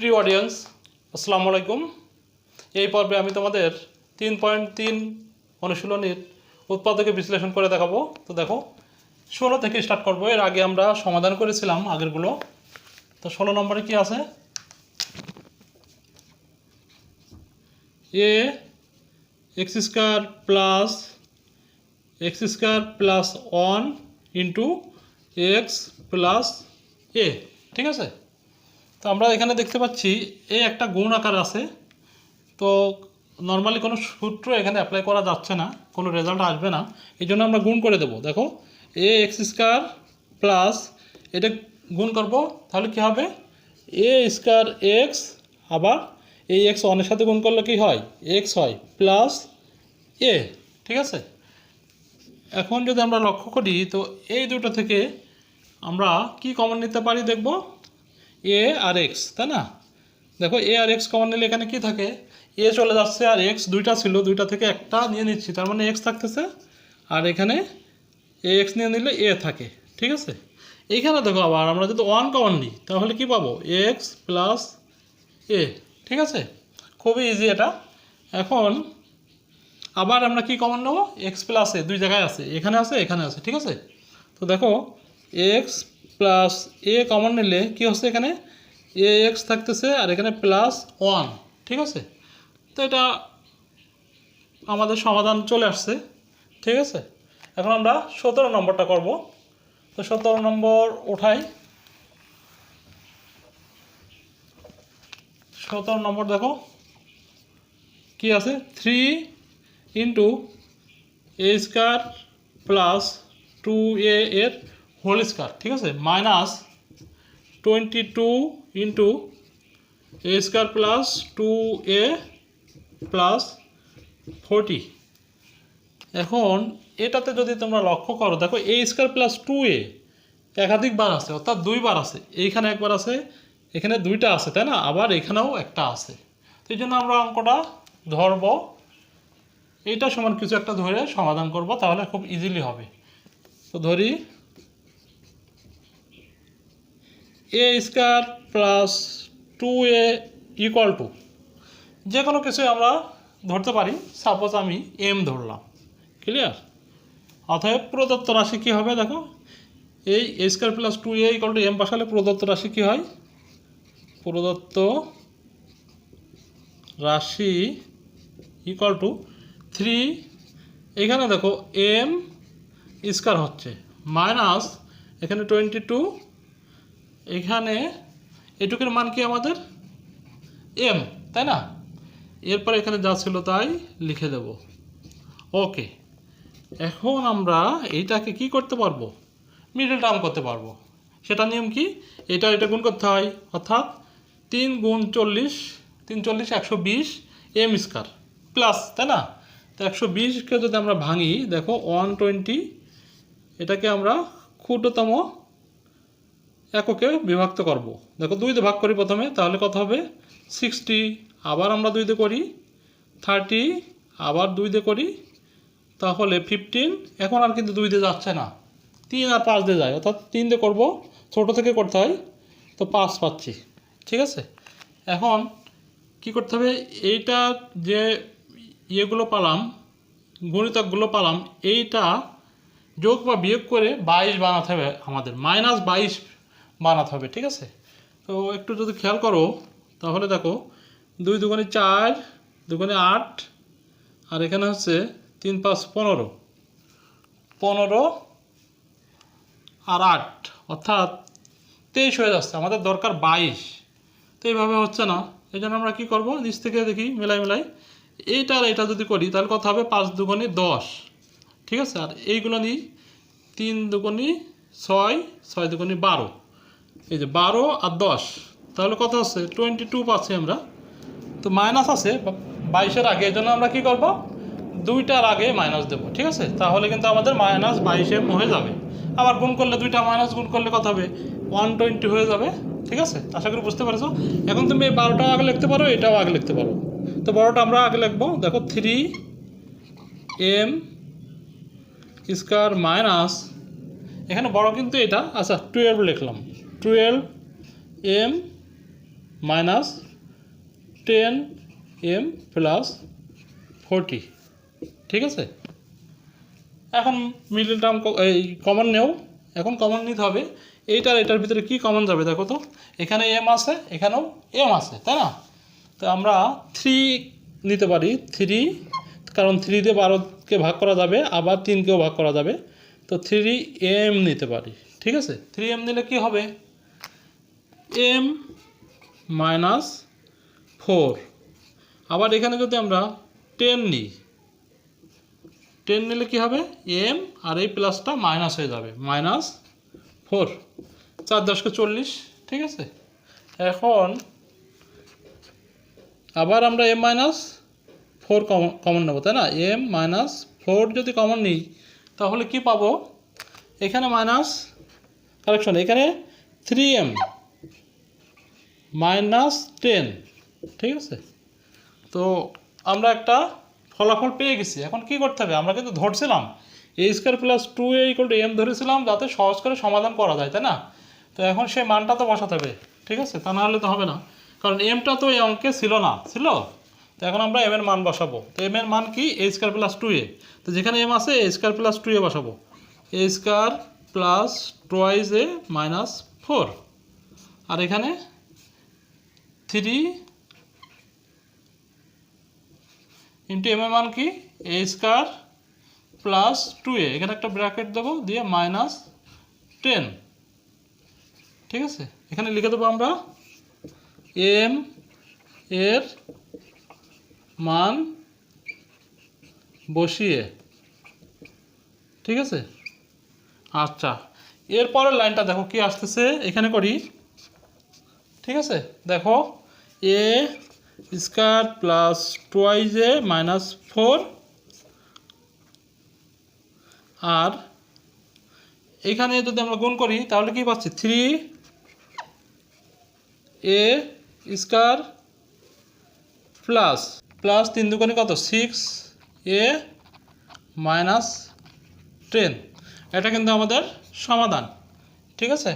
প্রিয় অডিয়েন্স আসসালামু আলাইকুম। এই পর্বে আমি তোমাদের তিন পয়েন্ট তিন অনুশীলনীর উৎপাদকে বিশ্লেষণ করে দেখাবো। তো দেখো, ষোলো থেকে স্টার্ট করব। এর আগে আমরা সমাধান করেছিলাম আগেরগুলো। তো ষোলো নম্বরে কি আছে? A, X square plus, X square plus one into X plus A, ঠিক আছে? তো আমরা এখানে দেখতে পাচ্ছি এই একটা গুণ আকার আছে। তো নর্মালি কোনো সূত্র এখানে অ্যাপ্লাই করা যাচ্ছে না, কোনো রেজাল্ট আসবে না। এই জন্য আমরা গুণ করে দেবো। দেখো এ এক্স স্কোয়ার প্লাস এটা গুণ করব, তাহলে কি হবে? এ স্কোয়ার এক্স আবার এই এক্স ওয়ানের সাথে গুণ করলে কি হয়? এক্স হয় প্লাস এ ঠিক আছে? এখন যদি আমরা লক্ষ্য করি, তো এই দুটো থেকে আমরা কি কমন নিতে পারি দেখব? এ আর এক্স তাই না? দেখো এ আর এক্স কমন নিলে এখানে কি থাকে? এ চলে যাচ্ছে আর এক্স দুইটা ছিল, দুইটা থেকে একটা নিয়ে নিচ্ছি। তার মানে এক্স থাকতেছে আর এখানে এ এক্স নিয়ে নিলে এ থাকে, ঠিক আছে? এইখানে দেখো আবার আমরা যদি ওয়ান কমন নিই, তাহলে কি পাবো? এক্স প্লাস এ ঠিক আছে? খুবই ইজি এটা। এখন আবার আমরা কি কমন নেব? এক্স প্লাস এ দুই জায়গায় আছে। এখানে আছে এখানে আছে, ঠিক আছে? তো দেখো এক্স প্লাস এ কমন নিলে কি হচ্ছে এখানে? এ এক্স থাকতেছে আর এখানে প্লাস ওয়ান ঠিক আছে? তো এটা আমাদের সমাধান চলে আসছে, ঠিক আছে? এখন আমরা সতেরো নম্বরটা করব। তো সতেরো নম্বর ওঠাই। সতেরো নম্বর দেখো, কি আছে? Three into a square plus two a এর হোল স্কোয়ার, ঠিক আছে? Minus twenty two into a square plus two a plus forty. এখন এটাতে যদি তোমরা লক্ষ্য করো, দেখো a square plus two a একাধিক বার আছে, অর্থাৎ দুইবার আছে। এইখানে একবার আছে, এখানে দুইটা আছে, তাই না? আবার এখানেও একটা আছে। এই জন্য আমরা অঙ্কটা ধরব। এইটা সমান কিছু একটা ধরে সমাধান করব, তাহলে খুব ইজিলি হবে। তো ধরি a square plus two a equal to যে কোনো কিছুই আমরা ধরতে পারি। সাপোজ আমি এম ধরলাম। ক্লিয়ার অতএব প্রদত্ত রাশি কী হবে দেখো? এই a square plus two a equal to m বসালে প্রদত্ত রাশি কী হয়? প্রদত্ত রাশি ইকুয়াল টু থ্রি এখানে দেখো এম স্কোয়ার হচ্ছে। মাইনাস এখানে টোয়েন্টি টু এখানে এটুকুর মান কি আমাদের? এম তাই না? এরপর এখানে যা ছিল তাই লিখে দেব। ওকে এখন আমরা এইটাকে কি করতে পারব? মিডল টার্ম করতে পারব। সেটা নিয়ম কি? এটা এটা গুণ করতে হয়, অর্থাৎ তিন গুণ চল্লিশ, তিন চল্লিশ, একশো বিশ এম স্কোয়ার প্লাস তাই না? তো একশো বিশকে যদি আমরা ভাঙি, দেখো ওয়ান টোয়েন্টি এটাকে আমরা ক্ষুদ্রতম এককে বিভক্ত করব। দেখো দুই দিয়ে ভাগ করি প্রথমে, তাহলে কত হবে? সিক্সটি আবার আমরা দুই দিয়ে করি থার্টি আবার দুই দিয়ে করি, তাহলে ফিফটিন এখন আর কিন্তু দুই দিয়ে যাচ্ছে না। তিন আর পাঁচ দিয়ে যায়, অর্থাৎ তিন দিয়ে করব, ছোটো থেকে করতে হয়, তো পাঁচ পাচ্ছি, ঠিক আছে? এখন কি করতে হবে? এইটা যে ইয়েগুলো পালাম, গণিতকগুলো পালাম, এইটা যোগ বা বিয়োগ করে বাইশ বানাতে হবে আমাদের মাইনাস বাইশ বানাতে হবে, ঠিক আছে? তো একটু যদি খেয়াল করো, তাহলে দেখো, দুই দুগুণে চার, দুগুণে আট, আর এখানে হচ্ছে তিন পাঁচ পনেরো। পনেরো আর আট, অর্থাৎ তেইশ হয়ে যাচ্ছে, আমাদের দরকার বাইশ। তো এইভাবে হচ্ছে না এই জন্য আমরা কী করব, নিচ থেকে দেখি, মেলাই মেলাই। এইটা আর এটা যদি করি, তাহলে কথা হবে? পাঁচ দুগুণে দশ। ঠিক আছে? আর এইগুলো নিই তিন দুগুণি ছয় ছয় দুগুণি বারো। এই যে বারো আর দশ, তাহলে কত হচ্ছে টোয়েন্টি টু পাচ্ছি আমরা। তো মাইনাস আছে, বাইশের আগে, এই জন্য আমরা কী করব? দুইটার আগে মাইনাস দেবো, ঠিক আছে? তাহলে কিন্তু আমাদের মাইনাস বাইশে হয়ে যাবে। আবার গুণ করলে দুইটা মাইনাস গুণ করলে কত হবে? ওয়ান টোয়েন্টি হয়ে যাবে, ঠিক আছে? আশা করি বুঝতে পারছ? এখন তুমি এই বারোটাও আগে লিখতে পারো, এটাও আগে লিখতে পারো। তো বারোটা আমরা আগে লিখব। দেখো থ্রি এম স্কোয়ার মাইনাস এখানে বড় কিন্তু এটা। আচ্ছা টুয়েলভ লিখলাম। Twelve m minus ten m plus forty. ঠিক আছে? এখন মিডল টার্ম এই কমন নেও। এখন কমন নিতে হবে। এইটার এটার ভিতরে কি কমন যাবে দেখো তো? এখানে এম আছে, এখানেও এম আছে, তাই না? তো আমরা থ্রি নিতে পারি, থ্রি, কারণ থ্রি দিয়ে বারোকে ভাগ করা যাবে, আবার তিনকেও ভাগ করা যাবে। তো থ্রি এম নিতে পারি, ঠিক আছে? থ্রি এম নিলে কি হবে? এম মাইনাস ফোর আবার এখানে যদি আমরা টেন নিই টেন নিলে কি হবে? এম আর এই প্লাসটা মাইনাস হয়ে যাবে মাইনাস ফোর চার দশকে চল্লিশ, ঠিক আছে? এখন আবার আমরা এম মাইনাস ফোর কমন নেব, তাই না? এম মাইনাস ফোর যদি কমন নিই, তাহলে কি পাবো? এখানে মাইনাস কারেকশন এখানে থ্রি এম মাইনাস টেন, ঠিক আছে? তো আমরা একটা ফলাফল পেয়ে গেছি। এখন কি করতে হবে? আমরা কিন্তু ধরছিলাম। A square plus two a equal to m ধরেছিলাম, যাতে সহজ করে সমাধান করা যায়, তাই না? তো এখন সেই মানটা তো বসাতে হবে, ঠিক আছে? তা না হলে তো হবে না। কারণ এমটা তো এই অঙ্কে ছিল না, ছিল? তো এখন আমরা এম এর মান বসাবো। তো এম এর মান কি? A square plus two a তো যেখানে এম আছে a square plus two a বসাবো। A square plus twice a minus four আর এখানে থ্রি ইন্টু এম এর মান কি? A square plus two a এখানে একটা ব্র্যাকেট দেবো, দিয়ে মাইনাস টেন ঠিক আছে? এখানে লিখে দেবো আমরা এম এর মান বসিয়ে। ঠিক আছে? আচ্ছা এরপরের লাইনটা দেখো কি আসতেছে, এখানে করি। ঠিক আছে? দেখো a square plus twice a minus four আর এখানে যদি আমরা গুণ করি, তাহলে কি পাচ্ছি? Three a square plus plus তিন দুগুণে কত? সিক্স এ মাইনাস টেন এটা কিন্তু আমাদের সমাধান, ঠিক আছে?